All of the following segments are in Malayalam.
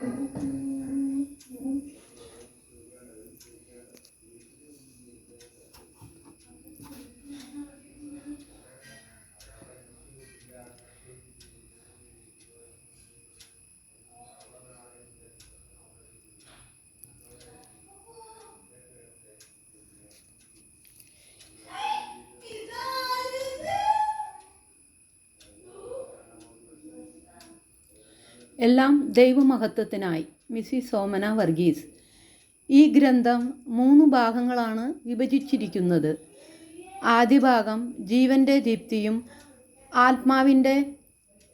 Mm-hmm. എല്ലാം ദൈവമഹത്വത്തിനായി. മിസി സോമന വർഗീസ്. ഈ ഗ്രന്ഥം മൂന്ന് ഭാഗങ്ങളാണ് വിഭജിച്ചിരിക്കുന്നത്. ആദ്യ ഭാഗം ജീവന്റെ ദീപ്തിയും ആത്മാവിന്റെ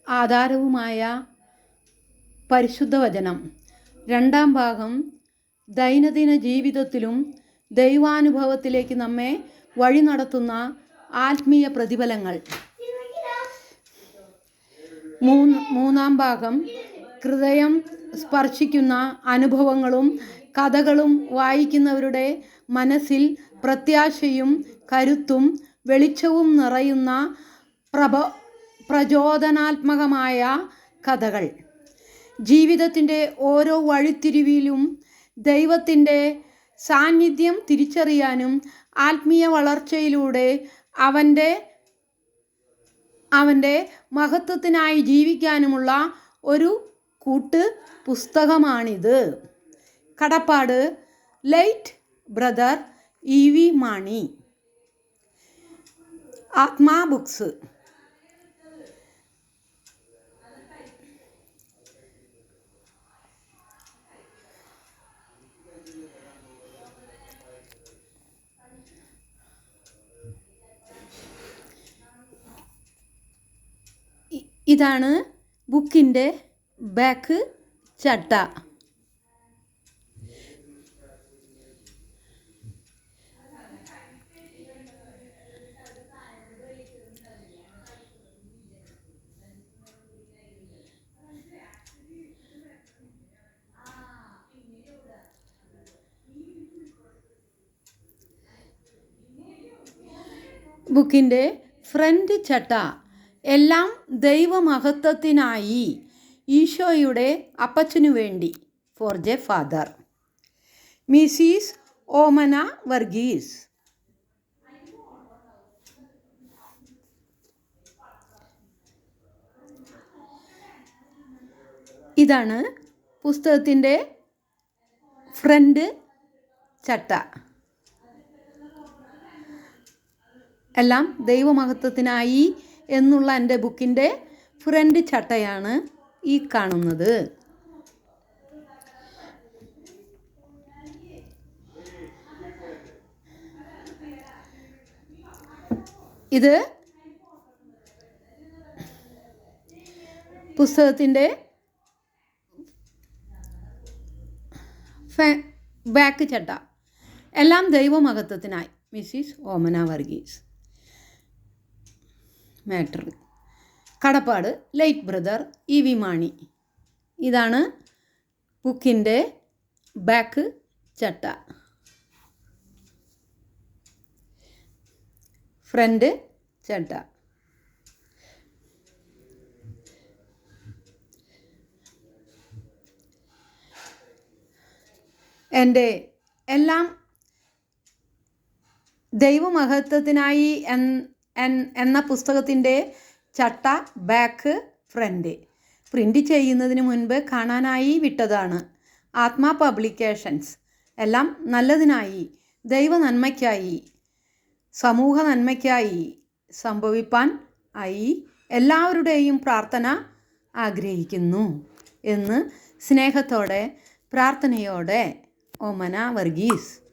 ആധാരവുമായ പരിശുദ്ധവചനം. രണ്ടാം ഭാഗം ദൈനംദിന ജീവിതത്തിലും ദൈവാനുഭവത്തിലേക്ക് നമ്മെ വഴി നടത്തുന്ന ആത്മീയ പ്രതിഫലങ്ങൾ. മൂന്ന് മൂന്നാം ഭാഗം ഹൃദയം സ്പർശിക്കുന്ന അനുഭവങ്ങളും കഥകളും വായിക്കുന്നവരുടെ മനസ്സിൽ പ്രത്യാശയും കരുത്തും വെളിച്ചവും നിറയുന്ന പ്രഭ പ്രചോദനാത്മകമായ കഥകൾ. ജീവിതത്തിന്റെ ഓരോ വഴിത്തിരിവിലും ദൈവത്തിന്റെ സാന്നിധ്യം തിരിച്ചറിയാനും ആത്മീയ വളർച്ചയിലൂടെ അവന്റെ അവന്റെ മഹത്വത്തിനായി ജീവിക്കാനുമുള്ള ഒരു കൂട്ട് പുസ്തകമാണിത്. കടപ്പാട് light brother E V Mani. Athma books. ഇതാണ് ബുക്കിന്റെ ബാക്ക് ചട്ട. ബുക്കിന്റെ ഫ്രണ്ട് ചട്ട. എല്ലാം ദൈവമഹത്വത്തിനായി. ഈശോയുടെ അപ്പച്ചനു വേണ്ടി. For J father Mrs Omana Varghese ഇതാണ് പുസ്തകത്തിന്റെ ഫ്രണ്ട് ചട്ട. എല്ലാം ദൈവമഹത്വത്തിനായി എന്നുള്ള എന്റെ ബുക്കിന്റെ ഫ്രണ്ട് ചട്ടയാണ് ഈ കാണുന്നത്? ഇത് പുസ്തകത്തിന്റെ ബാക്ക് ചട്ട. എല്ലാം ദൈവമഹത്വത്തിനായി. മിസ്സിസ് ഓമന വർഗീസ്. മാറ്റർ കടപ്പാട് light brother E V Mani. ഇതാണ് ബുക്കിന്റെ ബാക്ക് ചട്ട. ഫ്രണ്ട് ചട്ട. എന്റെ എല്ലാം ദൈവമഹത്വത്തിനായി എന്ന പുസ്തകത്തിന്റെ ചട്ട ബാക്ക് ഫ്രണ്ട് പ്രിന്റ് ചെയ്യുന്നതിന് മുൻപ് കാണാനായി വിട്ടതാണ്. ആത്മാ പബ്ലിക്കേഷൻസ് എല്ലാം നല്ലതിനായി ദൈവ നന്മയ്ക്കായി സമൂഹ നന്മയ്ക്കായി സംഭവിപ്പാൻ ആയി എല്ലാവരുടെയും പ്രാർത്ഥന ആഗ്രഹിക്കുന്നു എന്ന് സ്നേഹത്തോടെ പ്രാർത്ഥനയോടെ ഓമന വർഗീസ്.